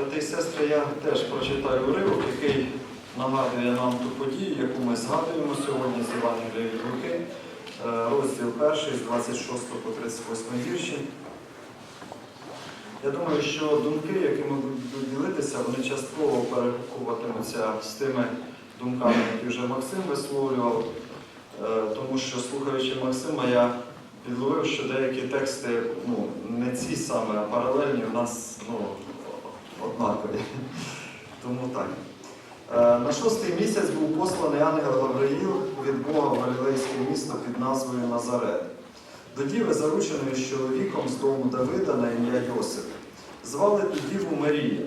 Брати і сестри, я теж прочитаю уривок, який нагадує нам ту подію, яку ми згадуємо сьогодні з Євангелія від Луки, е, розділ 1 з 26 по 38 вірші. Я думаю, що думки, якими будуть ділитися, вони частково перекуватимуться з тими думками, які вже Максим висловлював, Е, тому що слухаючи Максима, я підловив, що деякі тексти, ну, не ці саме, а паралельні у нас ну, однакові. Тому так. Е, На шостий місяць був посланий ангел Гавриїл від Бога в Галілейське місто під назвою Назарет. До діви зарученої з чоловіком з дому Давида на ім'я Йосип. Звали ту діву Марія.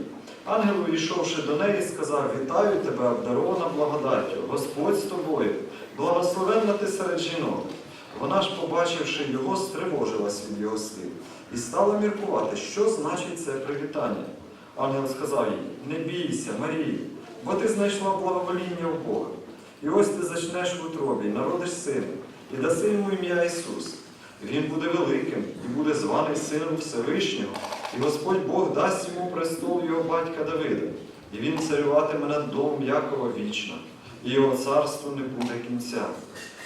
Ангел, увійшовши до неї, сказав: Вітаю тебе, обдарована благодаттю, Господь з тобою, благословенна ти серед жінок. Вона ж, побачивши його, стривожилась від його слів і стала міркувати, що значить це привітання. Ангел сказав їй: Не бійся, Марія, бо ти знайшла благовоління в Бога. І ось ти зачнеш в утробі, народиш сина, і даси йому ім'я Ісус. Він буде великим і буде званий Сином Всевишнього, і Господь Бог дасть йому престол його батька Давида, і він царюватиме над домом Якова вічно, і його царству не буде кінця.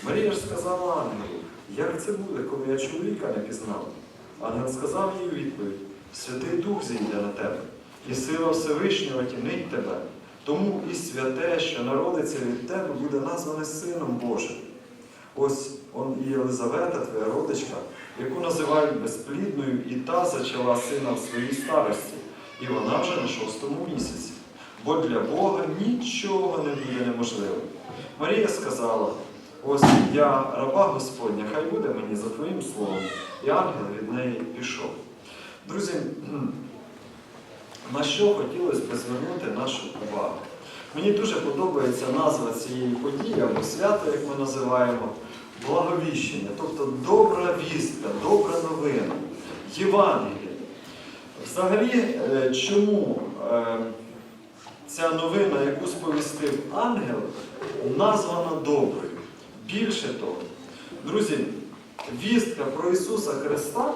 Марія ж сказала ангелу, як це буде, коли я чоловіка не пізнала? Ангел сказав їй у відповідь: Святий Дух зійде на тебе, і сила Всевишнього тінить тебе, тому і святе, що народиться від тебе, буде назване Сином Божим. Ось он і Єлизавета, твоя родичка, яку називають безплідною, і та зачала сина в своїй старості, і вона вже на шостому місяці. Бо для Бога нічого не буде неможливим. Марія сказала: ось я раба Господня, хай буде мені за твоїм словом. І ангел від неї пішов. Друзі, на що хотілося б звернути нашу увагу? Мені дуже подобається назва цієї події або свято, як ми називаємо, благовіщення, тобто добра вістка, добра новина, Євангеліє. Взагалі, е, чому е, ця новина, яку сповістив ангел, названа доброю? Більше того, друзі, вістка про Ісуса Христа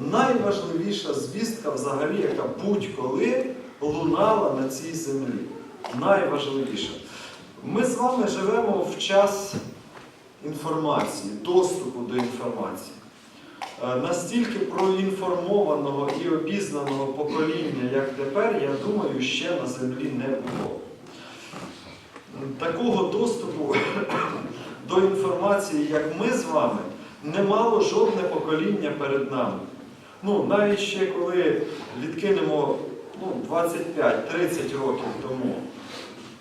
найважливіша звістка взагалі, яка будь-коли лунала на цій землі. Найважливіша. Ми з вами живемо в час інформації, доступу до інформації. Е, Настільки проінформованого і обізнаного покоління, як тепер, я думаю, ще на землі не було. Такого доступу до інформації, як ми з вами, не мало жодне покоління перед нами. Ну, навіть ще коли відкинемо ну, 25-30 років тому,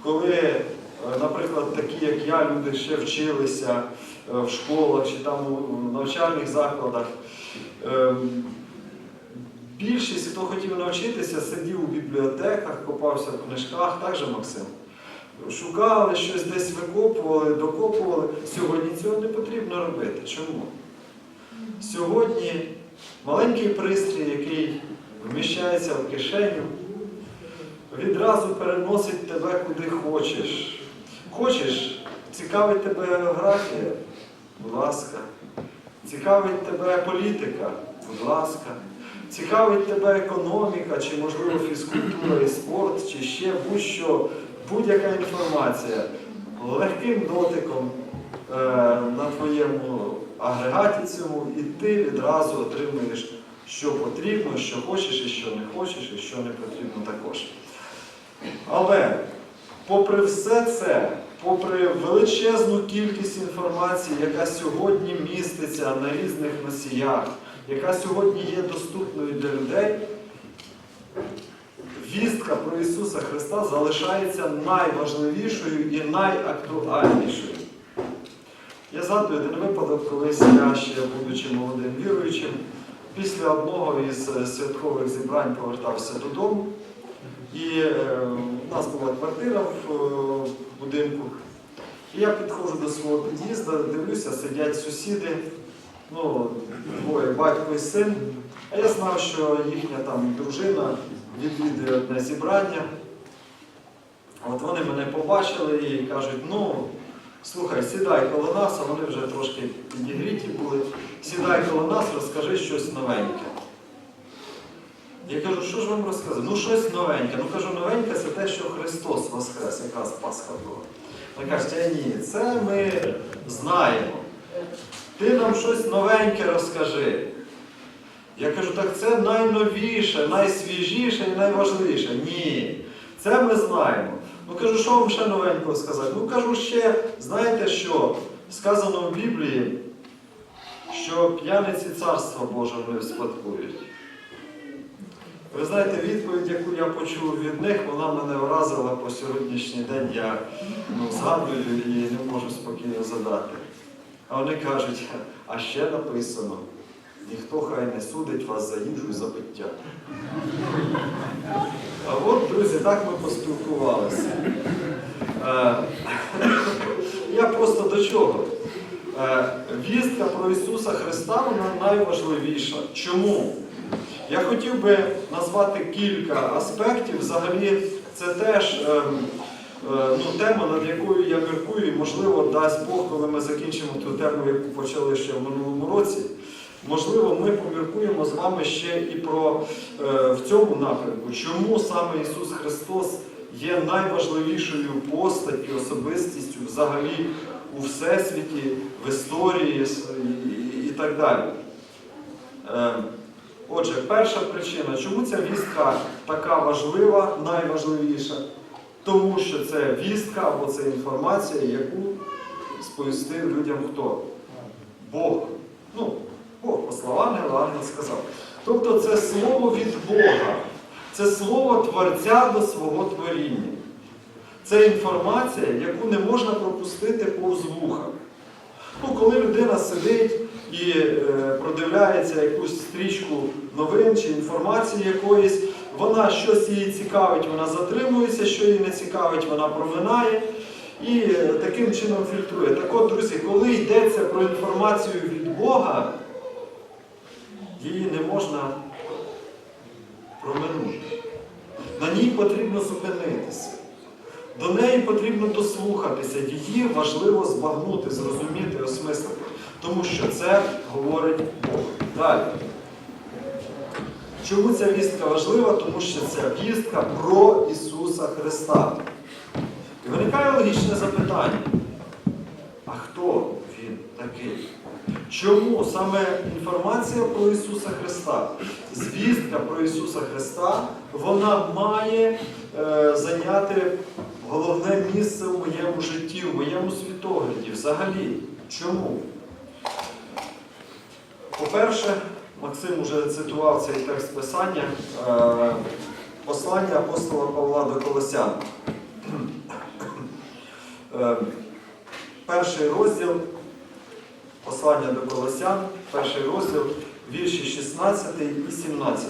коли, е, наприклад, такі, як я, люди ще вчилися е, в школах чи там у навчальних закладах, е, більшість, хто хотів навчитися, сидів у бібліотеках, копався в книжках, так же, Максим? Шукали щось десь викопували, докопували. Сьогодні цього не потрібно робити. Чому? Сьогодні маленький пристрій, який вміщається в кишеню, відразу переносить тебе куди хочеш. Хочеш, цікавить тебе географія? Будь ласка. Цікавить тебе політика? Будь ласка. Цікавить тебе економіка, чи, можливо, фізкультура і спорт, чи ще будь-що, будь-яка інформація легким дотиком е, на твоєму агрегаті цьому, і ти відразу отримуєш, що потрібно, що хочеш і що не хочеш, і що не потрібно також. Але, попри все це, попри величезну кількість інформації, яка сьогодні міститься на різних носіях, яка сьогодні є доступною для людей, вістка про Ісуса Христа залишається найважливішою і найактуальнішою. Я згадую один випадок, колись я ще, будучи молодим віруючим, після одного із е, святкових зібрань повертався додому. І е, у нас була квартира в е, будинку. І я підходжу до свого під'їзду, дивлюся, сидять сусіди, ну, двоє батько і син. А я знав, що їхня там дружина відвідує одне зібрання. От вони мене побачили і кажуть, ну, слухай, сідай коло нас, а вони вже трошки підігріті були. Сідай коло нас, розкажи щось новеньке. Я кажу, що ж вам розказати? Ну щось новеньке. Ну кажу, новеньке це те, що Христос Воскрес, якраз Пасха була. Вона каже, «Та ні, це ми знаємо. Ти нам щось новеньке розкажи. Я кажу, так це найновіше, найсвіжіше і найважливіше. Ні, це ми знаємо. Ну кажу, що вам ще новенького сказати? Ну кажу ще, знаєте що? Сказано в Біблії, що п'яниці царства Боже не спадкують. Ви знаєте, відповідь, яку я почув від них, вона мене вразила по сьогоднішній день. Я ну, згадую і не можу спокійно задати. А вони кажуть, а ще написано, ніхто хай не судить вас за їжу і за пиття. А от, друзі, так ми поспілкувалися. Е, Я просто до чого? Е, Вістка про Ісуса Христа вона найважливіша. Чому? Я хотів би назвати кілька аспектів. Взагалі, це теж ем, е, ну, тема, над якою я міркую, і можливо, дасть Бог, коли ми закінчимо ту тему, яку почали ще в минулому році. Можливо, ми поміркуємо з вами ще і про е, в цьому напрямку, чому саме Ісус Христос є найважливішою постаттю, особистістю взагалі у всесвіті, в історії і, і, так далі. Е, Отже, перша причина, чому ця вістка така важлива, найважливіша? Тому що це вістка або це інформація, яку сповістив людям хто? Бог. Ну, Бог послав ангела, ангел сказав. Тобто це слово від Бога, це слово Творця до свого творіння. Це інформація, яку не можна пропустити повз вуха. Ну, коли людина сидить і е, продивляється якусь стрічку новин чи інформації якоїсь, вона щось її цікавить, вона затримується, що її не цікавить, вона проминає і е, таким чином фільтрує. Так от, друзі, коли йдеться про інформацію від Бога, її не можна проминути. На ній потрібно зупинитися. До неї потрібно дослухатися, її важливо збагнути, зрозуміти, осмислити. Тому що це говорить Бог. Далі. Чому ця вістка важлива? Тому що це вістка про Ісуса Христа. І виникає логічне запитання. А хто він такий? Чому саме інформація про Ісуса Христа, звістка про Ісуса Христа, вона має е, зайняти головне місце у моєму житті, у моєму світогляді? Взагалі, чому? По-перше, Максим вже цитував цей текст Писання, е, послання апостола Павла до Колосян. Е, Перший розділ послання до Колосян, перший розділ, вірші 16 і 17.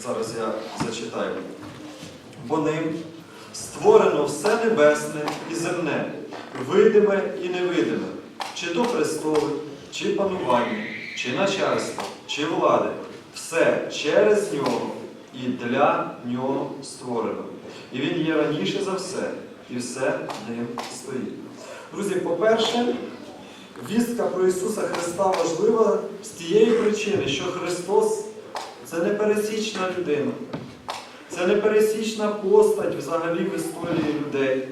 Зараз я зачитаю. Бо ним створено все небесне і земне, видиме і невидиме, чи то престоли, чи панування, чи начальство, чи влади. Все через нього і для нього створено. І він є раніше за все, і все ним стоїть. Друзі, по-перше, вістка про Ісуса Христа важлива з тієї причини, що Христос це не пересічна людина. Це не пересічна постать взагалі в історії людей.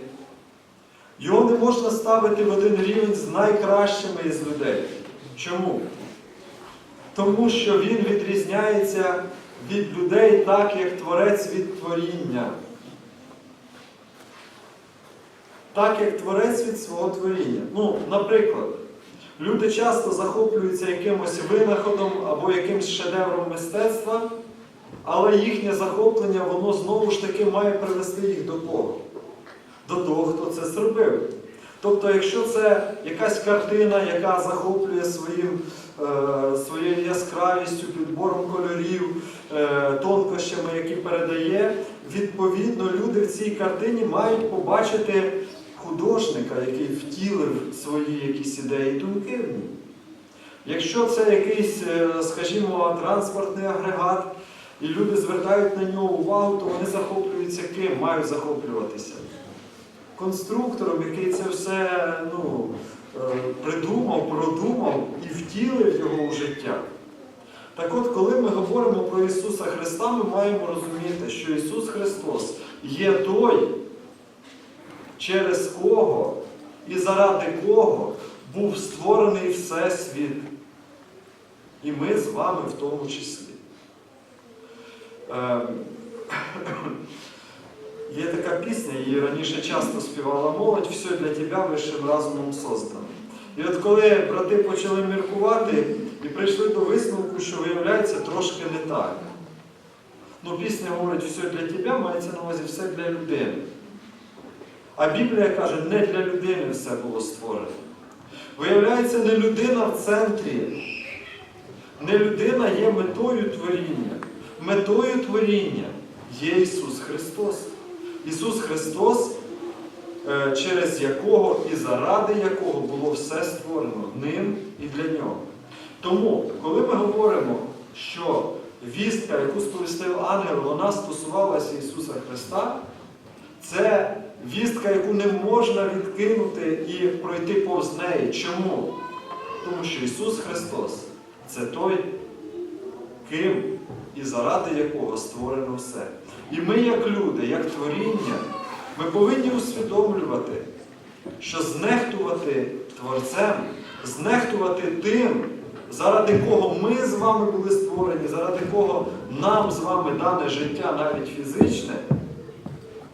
Його не можна ставити в один рівень з найкращими із людей. Чому? Тому що він відрізняється від людей так, як творець від творіння. Так, як творець від свого творіння. Ну, наприклад, люди часто захоплюються якимось винаходом або якимось шедевром мистецтва, але їхнє захоплення, воно знову ж таки має привести їх до кого? До того, хто це зробив. Тобто, якщо це якась картина, яка захоплює своїм, е, своєю яскравістю, підбором кольорів, е, тонкощами, які передає, відповідно, люди в цій картині мають побачити художника, який втілив свої якісь ідеї думки. Якщо це якийсь, е, скажімо, транспортний агрегат, і люди звертають на нього увагу, то вони захоплюються ким? Мають захоплюватися. Конструктором, який це все ну, е, придумав, продумав і втілив його у життя. Так от, коли ми говоримо про Ісуса Христа, ми маємо розуміти, що Ісус Христос є той, через кого і заради кого був створений Всесвіт. І ми з вами в тому числі. Ем, Є така пісня, її раніше часто співала молодь, все для тебе вищим разумом создано. І от коли брати почали міркувати і прийшли до висновку, що виявляється трошки не так. Ну, пісня говорить, все для тебе, мається на увазі все для людини. А Біблія каже, не для людини все було створено. Виявляється, не людина в центрі. Не людина є метою творіння. Метою творіння є Ісус Христос. Ісус Христос, е, через якого і заради якого було все створено ним і для нього. Тому, коли ми говоримо, що вістка, яку сповістив ангел, вона стосувалася Ісуса Христа, це вістка, яку не можна відкинути і пройти повз неї. Чому? Тому що Ісус Христос це той, ким і заради якого створено все. І ми, як люди, як творіння, ми повинні усвідомлювати, що знехтувати Творцем, знехтувати тим, заради кого ми з вами були створені, заради кого нам з вами дане життя, навіть фізичне,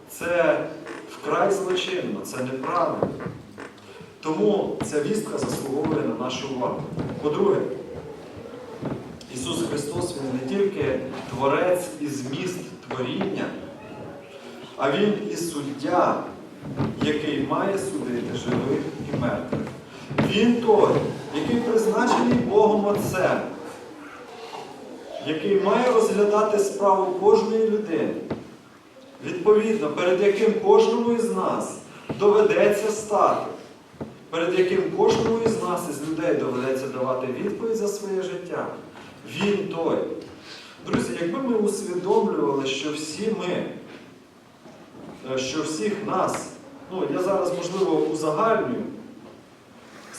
це вкрай злочинно, це неправильно. Тому ця вістка заслуговує на нашу увагу. По-друге, Ісус Христос Він не тільки творець і зміст творіння, а Він і суддя, який має судити живих і мертвих. Він той, який призначений Богом Отцем, який має розглядати справу кожної людини, відповідно, перед яким кожному із нас доведеться стати, перед яким кожному із нас із людей доведеться давати відповідь за своє життя. Він той. Друзі, якби ми усвідомлювали, що всі ми, е, що всіх нас, ну я зараз, можливо, узагальнюю,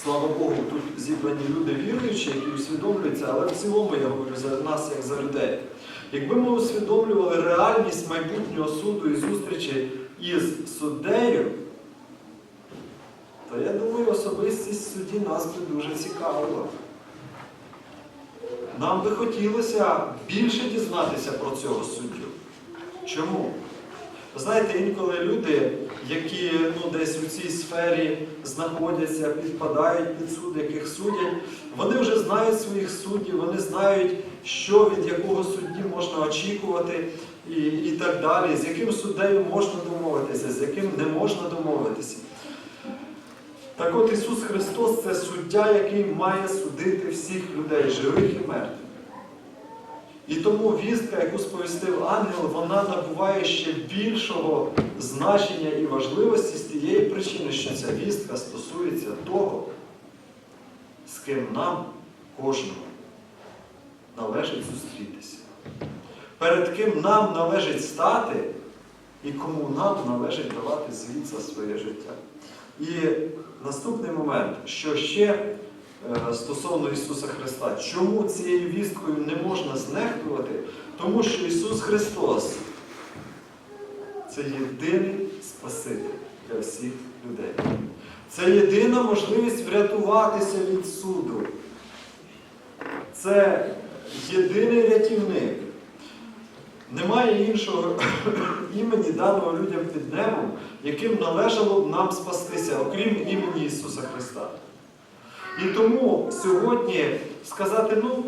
слава Богу, тут зібрані люди віруючі, які усвідомлюються, але в цілому я говорю за нас, як за людей. Якби ми усвідомлювали реальність майбутнього суду і зустрічі із суддею, то я думаю, особистість судді нас би дуже цікавила. Нам би хотілося більше дізнатися про цього суддю. Чому? Знаєте, інколи люди, які ну, десь у цій сфері знаходяться, підпадають під суд, яких судять, вони вже знають своїх суддів, вони знають, що від якого судді можна очікувати і, і так далі, з яким суддею можна домовитися, з яким не можна домовитися. Так от Ісус Христос це суддя, який має судити всіх людей, живих і мертвих. І тому вістка, яку сповістив ангел, вона набуває ще більшого значення і важливості з тієї причини, що ця вістка стосується того, з ким нам кожному належить зустрітися. Перед ким нам належить стати і кому нам належить давати звіт за своє життя. І наступний момент, що ще стосовно Ісуса Христа, чому цією вісткою не можна знехтувати? Тому що Ісус Христос це єдиний Спаситель для всіх людей. Це єдина можливість врятуватися від суду. Це єдиний рятівник. Немає іншого імені даного людям під небом, яким належало б нам спастися, окрім імені Ісуса Христа. І тому сьогодні сказати, ну,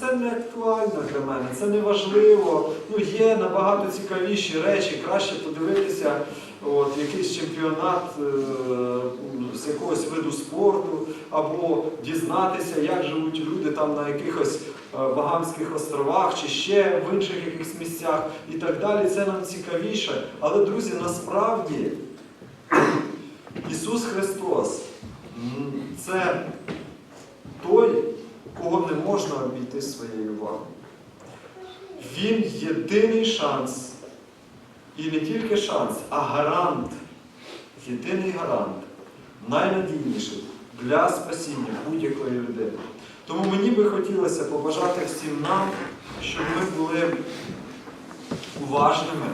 це не актуально для мене, це не важливо. Ну, є набагато цікавіші речі, краще подивитися от, якийсь чемпіонат е, з якогось виду спорту, або дізнатися, як живуть люди там на якихось е, Багамських островах чи ще в інших якихось місцях і так далі. Це нам цікавіше. Але, друзі, насправді Ісус Христос це той, кого не можна обійти своєю увагою. Він єдиний шанс, і не тільки шанс, а гарант, єдиний гарант, найнадійніший для спасіння будь-якої людини. Тому мені би хотілося побажати всім нам, щоб ми були уважними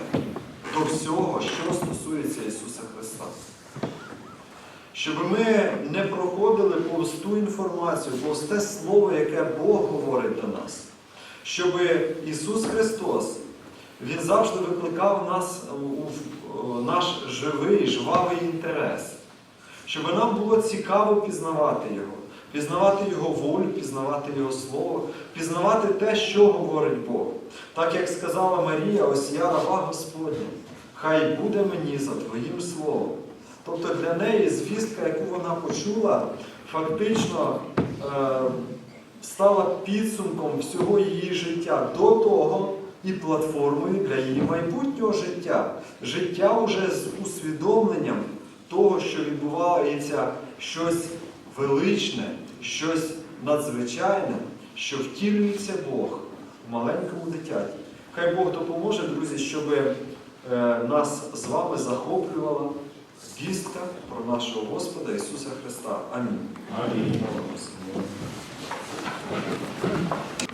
до всього, що стосується Ісуса Христа. Щоб ми не проходили повз ту інформацію, повз те слово, яке Бог говорить до нас. Щоб Ісус Христос, Він завжди викликав нас у наш живий, жвавий інтерес. Щоб нам було цікаво пізнавати Його, пізнавати Його волю, пізнавати Його Слово, пізнавати те, що говорить Бог. Так як сказала Марія, ось я раба Господня, хай буде мені за Твоїм Словом. Тобто для неї звістка, яку вона почула, фактично е, стала підсумком всього її життя до того і платформою для її майбутнього життя. Життя уже з усвідомленням того, що відбувається щось величне, щось надзвичайне, що втілюється Бог в маленькому дитяті. Хай Бог допоможе, друзі, щоб е, нас з вами захоплювала вістка про нашого Господа Ісуса Христа. Амінь. Амінь.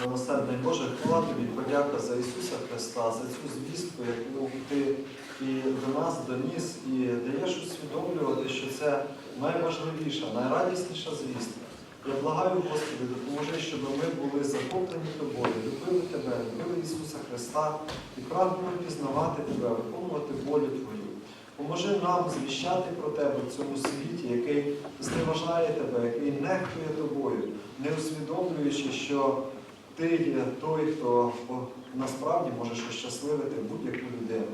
Милосердний Боже, хвала тобі, подяка за Ісуса Христа, за цю звістку, яку ти і до нас доніс, і даєш усвідомлювати, що це найважливіша, найрадісніша звістка. Я благаю, Господи, допоможи, щоб ми були захоплені тобою, любили Тебе, любили Ісуса Христа і прагнули пізнавати Тебе, виконувати волю Твою. Поможи нам звіщати про Тебе в цьому світі, який зневажає Тебе, який нехтує тобою, не усвідомлюючи, що ти є той, хто насправді можеш ощасливити будь-яку людину.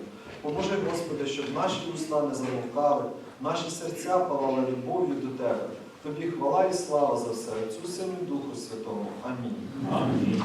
Поможи, Господи, щоб наші уста не замовкали, наші серця палали любов'ю до Тебе. Тобі хвала і слава за все, Отцю Сину Духу Святому. Амінь. Амінь.